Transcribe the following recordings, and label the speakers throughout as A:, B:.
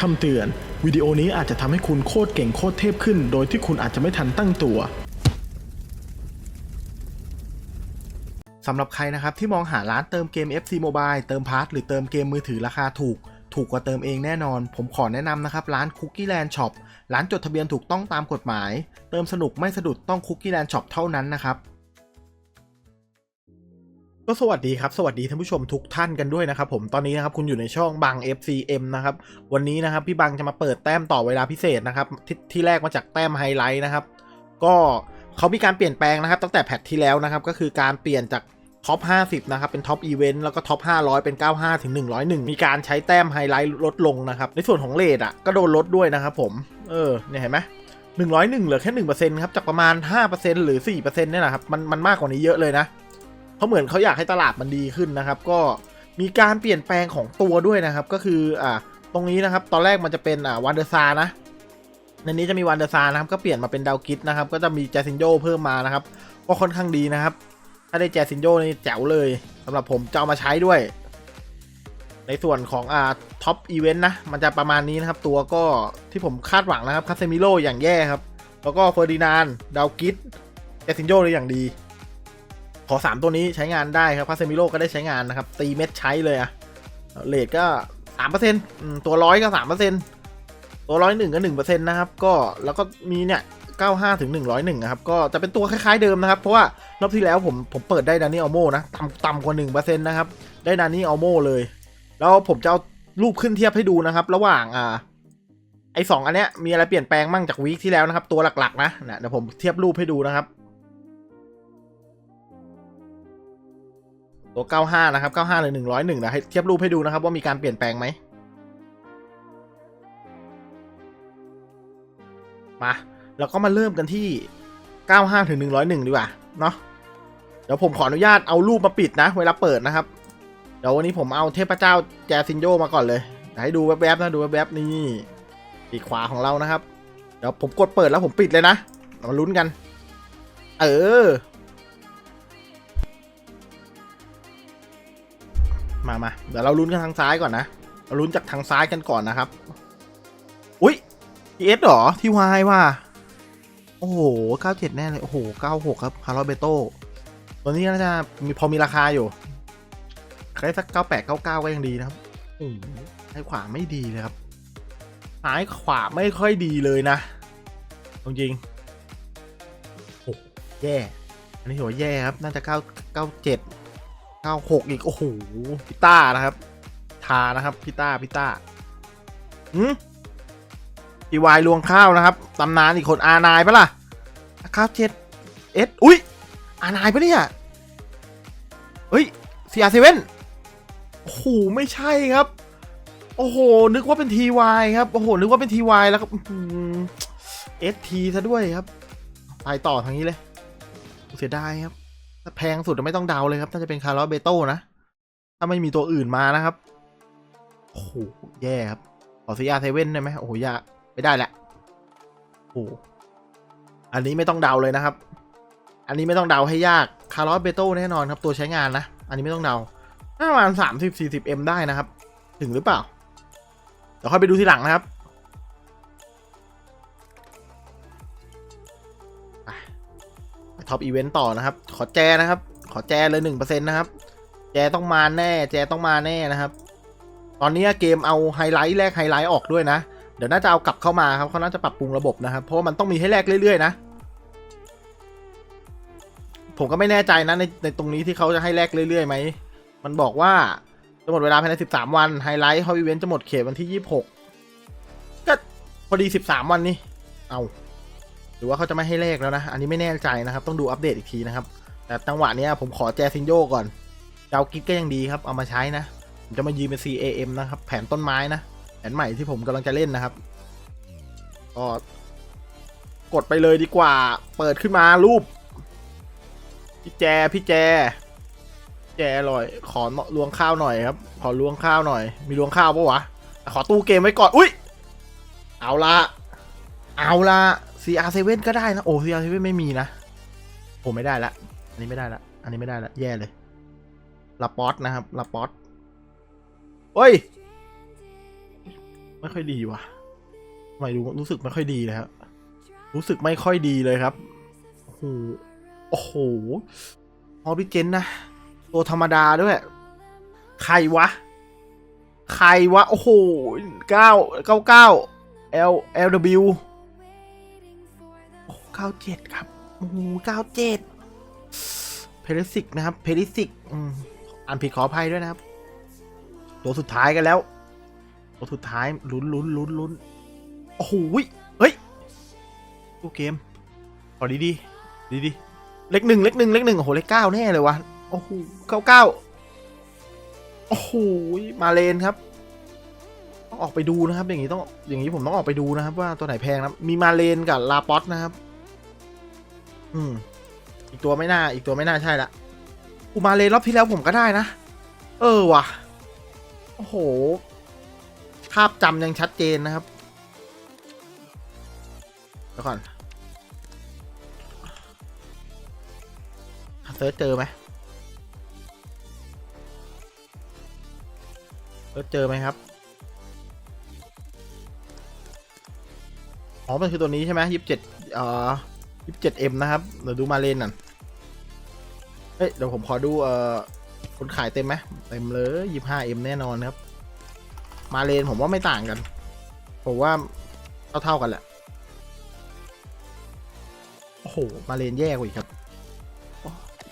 A: คำเตือน วิดีโอนี้อาจจะทำให้คุณโคตรเก่งโคตรเทพขึ้น โดยที่คุณอาจจะไม่ทันตั้งตัวสำหรับใครนะครับที่มองหาร้านเติมเกม FC Mobile เติมพาร์ทหรือเติมเกมมือถือราคาถูก ถูกกว่าเติมเองแน่นอน ผมขอแนะนำนะครับ ร้าน Cookie Land Shop ร้านจดทะเบียนถูกต้องตามกฎหมาย เติมสนุกไม่สะดุดต้อง Cookie Land Shop เท่านั้นนะครับ ก็สวัสดีครับ สวัสดีท่านผู้ชมทุกท่านกันด้วยนะครับผมตอนนี้นะครับคุณอยู่ในช่องบัง FCM นะครับวันนี้นะครับพี่บังจะมาเปิดแต้มต่อเวลาพิเศษนะครับทที่แรกมาจากแต้มไฮไลท์นะครับก็เขามีการเปลี่ยนแปลงนะครับ ตั้งแต่แพทที่แล้วนะครับก็คือการเปลี่ยนจากท็อป 50 นะครับ เป็นท็อปอีเวนต์แล้วก็ท็อป 500 เป็น 95 ถึง 101 มีการใช้แต้มไฮไลท์ลดลงนะครับ ในส่วนของเลทอะก็โดนลดด้วยนะครับผม เออ เนี่ยเห็นไหม101 เหลือแค่ 1%ครับ จากประมาณ 5%หรือ 4%เนี่ยแหละครับ มันมันมากกว่านี้เยอะเลยนะ เพราะเหมือนเขาอยากให้ตลาดมันดีขึ้นนะครับ ก็มีการเปลี่ยนแปลงของตัวด้วยนะครับ ก็คืออ่าตรงนี้นะครับ ตอนแรกมันจะเป็นอ่าวันเดอร์ซานะในนี้จะมีวันเดอร์ซานะครับก็เปลี่ยนมาเป็นดาวกิทนะครับ ก็จะมีแจซินโยเพิ่มมานะครับก็ค่อนข้างดีนะครับ ถ้าได้แจซินโยนี่แจ๋วเลยสำหรับผมจะเอามาใช้ด้วย ในส่วนของอ่าท็อปอีเวนต์นะ มันจะประมาณนี้นะครับ ตัวก็ที่ผมคาดหวังนะครับคาเซมิโลอย่างแย่ครับ แล้วก็เฟอร์ดินานดาวกิทแจซินโยเลยอย่างดี ขอ 3 ตัวนี้ใช้งานได้ครับคาเซมิโลก็ได้ใช้งานนะครับ ตีเม็ดใช้เลยอะเลทก็สามเปอร์เซ็นต์ตัวร้อยก็สามเปอร์เซ็นต์ตัวร้อยหนึ่งก็หนึ่งเปอร์เซ็นต์นะครับ ก็แล้วก็มีเนี่ยเก้าห้าถึงหนึ่งร้อยหนึ่งนะครับ ก็จะเป็นตัวคล้ายๆเดิมนะครับ เพราะว่ารอบที่แล้วผมผมเปิดได้ดานี่อัลโมนะต่ำต่ำกว่าหนึ่งเปอร์เซ็นต์นะครับ ได้ดานี่อัลโมเลย แล้วผมจะเอารูปขึ้นเทียบให้ดูนะครับ ระหว่างอ่าไอสองอันเนี้ยมีอะไรเปลี่ยนแปลงมั่งจากวีคที่แล้วนะครับ ตัวหลักๆนะนะเดี๋ยวผมเทียบรูปให้ดูนะครับ ตัว 95 นะครับ 95 หรือ 101นะให้เทียบรูปให้ดูนะครับ ว่ามีการเปลี่ยนแปลงไหม มา แล้วก็มาเริ่มกันที่ 95 ถึง 101 ดีกว่า เนาะเดี๋ยวผมขออนุญาตเอารูปมาปิดนะ เวลาเปิดนะครับ เดี๋ยววันนี้ผมเอาเทพเจ้าแจซินโยมาก่อนเลยให้ดูแวบๆนะ ดูแวบๆนี่ปีกขวาของเรานะครับ เดี๋ยวผมกดเปิดแล้วผมปิดเลยนะ มาลุ้นกัน เออ มามาเดี๋ยวเราลุ้นกันทางซ้ายก่อนนะเราลุ้นจากทางซ้ายกันก่อนนะครับ อุ้ยทีเอสหรอ ที่วายว่ะโอ้โห97แน่เลย โอ้โห96ครับคาร์ลเบโตตัวนี้น่าจะมีพอมีราคาอยู่ ใครสัก98 99ก็ยังดีนะครับโอ้โหซ้ายขวาไม่ดีเลยครับซ้ายขวาไม่ค่อยดีเลยนะจริงโอ้โหแย่ อันนี้ถือว่าแย่ครับ น่าจะ9 97เก้า หกอีก โอ้โหพิต้านะครับ ทานะครับพิต้าพิต้าหืมพีวายลวงข้าวนะครับตำนานอีกคนอานายปะล่ะข้าวเจ็ดเอสอุ้ยอานายปะเนี่ยเฮ้ยซีอาร์เซเว่นโอ้โหไม่ใช่ครับ โอ้โห นึกว่าเป็นทีวายครับ โอ้โห นึกว่าเป็นทีวายแล้วครับเอสทีซะด้วยครับ ไปต่อทางนี้เลย เสียดายครับ แพงสุดไม่ต้องเดาเลยครับน่าจะเป็นคาร์ลเบโต้นะ ถ้าไม่มีตัวอื่นมานะครับ โอ้โห แย่ครับ ขอซีอาเซเว่นได้ไหมโอ้โหยากไม่ได้แหละโอ้อันนี้ไม่ต้องเดาเลยนะครับ อันนี้ไม่ต้องเดาให้ยากคาร์ลเบโต้แน่นอนครับตัวใช้งานนะ อันนี้ไม่ต้องเดาน่าประมาณสามสิบสี่สิบเอ็มได้นะครับ ถึงหรือเปล่าเดี๋ยวค่อยไปดูทีหลังนะครับ ท็อปอีเวนต์ต่อนะครับ ขอแจนะครับ ขอแจเลยหนึ่งเปอร์เซ็นต์นะครับ แจต้องมาแน่ แจต้องมาแน่นะครับ ตอนนี้เกมเอาไฮไลท์แลกไฮไลท์ออกด้วยนะ เดี๋ยวน่าจะเอากลับเข้ามาครับเขาน่าจะปรับปรุงระบบนะครับ เพราะว่ามันต้องมีให้แลกเรื่อยๆ นะ ผมก็ไม่แน่ใจนะในในตรงนี้ที่เขาจะให้แลกเรื่อยๆไหม มันบอกว่าจะหมดเวลาภายใน13 วันไฮไลท์ฮออีเวนต์จะหมดเขตวันที่ 26 ก็พอดี 13 วันนี่ เอา หรือว่าเขาจะไม่ให้เลขแล้วนะ อันนี้ไม่แน่ใจนะครับ ต้องดูอัปเดตอีกทีนะครับ แต่จังหวะนี้ผมขอแจซินโยก่อนเจ้ากิฟก็ยังดีครับ เอามาใช้นะผมจะมายืมเป็น CAM นะครับ แผนต้นไม้นะ แผนใหม่ที่ผมกำลังจะเล่นนะครับ ก็กดไปเลยดีกว่า เปิดขึ้นมารูป พี่แจ พี่แจ แจอร่อย ขอลวงข้าวหน่อยครับ ขอลวงข้าวหน่อย มีลวงข้าวปะวะ ขอตู้เกมไว้ก่อน อุ้ย เอาละ เอาละ CR7 ก็ได้นะโอ้ CR7 ไม่มีนะผมไม่ได้ละ อันนี้ไม่ได้ละ อันนี้ไม่ได้ละ แย่เลยลาปอสนะครับลาปอสเฮ้ย ไม่ค่อยดีว่ะทำไมรู้รู้สึกไม่ค่อยดีเลยครับรู้สึกไม่ค่อยดีเลยครับโอ้โหโอ้โหออริเจนนะ ตัวธรรมดาด้วย ใครวะ ใครวะ โอ้โหเก้าเก้าเก้า L L W ก้าเจ็ดครับโอ้โหเก้าเจ็ดเพลิสิกนะครับ เพลิสิกอ่านผิดขออภัยด้วยนะครับ ตัวสุดท้ายกันแล้ว ตัวสุดท้ายลุ้นลุ้นลุ้นลุ้นโอ้โหเฮ้ยดูเกมขอดีดีดีดีเลขหนึ่งเลขหนึ่งเลขหนึ่งโอ้โหเลขเก้าแน่เลยวะโอ้โหเก้าเก้าโอ้โหมาเลนครับต้องออกไปดูนะครับ อย่างนี้ต้องอย่างนี้ผมต้องออกไปดูนะครับ ว่าตัวไหนแพงนะมีมาเลนกับลาปอสนะครับ อืม อีกตัวไม่น่า อีกตัวไม่น่าใช่ละอูมาเลรอบที่แล้วผมก็ได้นะ เออว่ะ โอ้โห ภาพจำยังชัดเจนนะครับเดี๋ยวก่อนเซิร์ชเจอไหมเซิร์ชเจอไหมครับ อ๋อ มันคือตัวนี้ใช่ไหมยี่สิบเจ็ดอ่อ มนะครับเดี๋ยวดูมาเลนน่ะเฮ้ยเดี๋ยวผมขอดูเอ่อคนขายเต็มไหมเต็มเลยยี่ห้าเอ็มแน่นอนครับ มาเลนผมว่าไม่ต่างกัน ผมว่าเท่าๆกันแหละ โอ้โห มาเลนแย่กว่าอีกครับ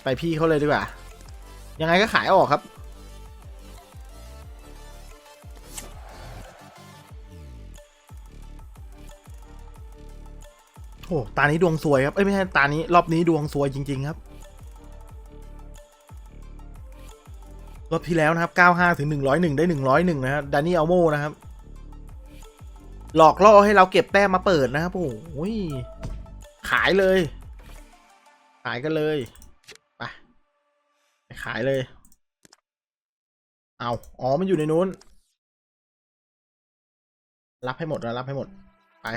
A: ไปพี่เขาเลยดีกว่า ยังไงก็ขายออกครับ โอ้ตานี้ดวงสวยครับ เอ้ยไม่ใช่ตานี้รอบนี้ดวงสวยจริง ๆ ครับ รอบที่แล้วนะครับ 95 ถึง 101 ได้ 101 นะครับดานี่อัลโมนะครับ หลอกล่อให้เราเก็บแต้มมาเปิดนะครับ โอ้ย ขายเลย ขายกันเลย ไป ขายเลย เอาอ๋อ มันอยู่ในนู้น รับให้หมดรับให้หมด ไป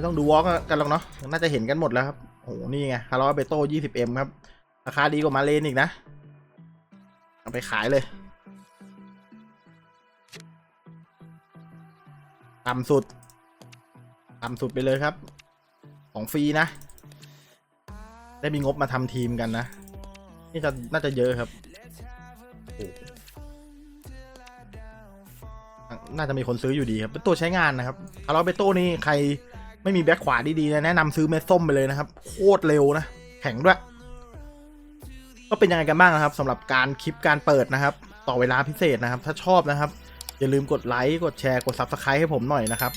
A: ไม่ต้องดูวอล์กกันหรอกเนาะน่าจะเห็นกันหมดแล้วครับโอ้โหนี่ไงคาร์ลเบโต้ 20M ครับ ราคาดีกว่ามาเลนอีกนะ เอาไปขายเลยต่ำสุดต่ำสุดไปเลยครับ ของฟรีนะ ได้มีงบมาทำทีมกันนะ นี่จะน่าจะเยอะครับ น่าจะมีคนซื้ออยู่ดีครับ เป็นตัวใช้งานนะครับคาร์ลเบโต้นี่ใคร ไม่มีแบ็คขวาดีๆนะแนะนำซื้อเม็ดส้มไปเลยนะครับ โคตรเร็วนะ แข็งด้วย ก็เป็นยังไงกันบ้างนะครับสำหรับการคลิปการเปิดนะครับ ต่อเวลาพิเศษนะครับ ถ้าชอบนะครับ อย่าลืมกดไลค์กดแชร์กด Subscribe ให้ผมหน่อยนะครับ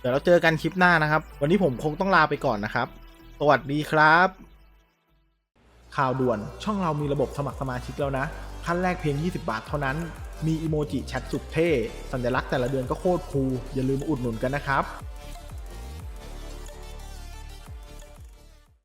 A: เดี๋ยวเราเจอกันคลิปหน้านะครับ วันนี้ผมคงต้องลาไปก่อนนะครับ สวัสดีครับ ข่าวด่วนช่องเรามีระบบสมัครสมาชิกแล้วนะขั้นแรกเพียง 20 บาทเท่านั้น มีอีโมจิแชทสุดเท่ สัญลักษณ์แต่ละเดือนก็โคตรคูลอย่าลืมมาอุดหนุนกันนะครับ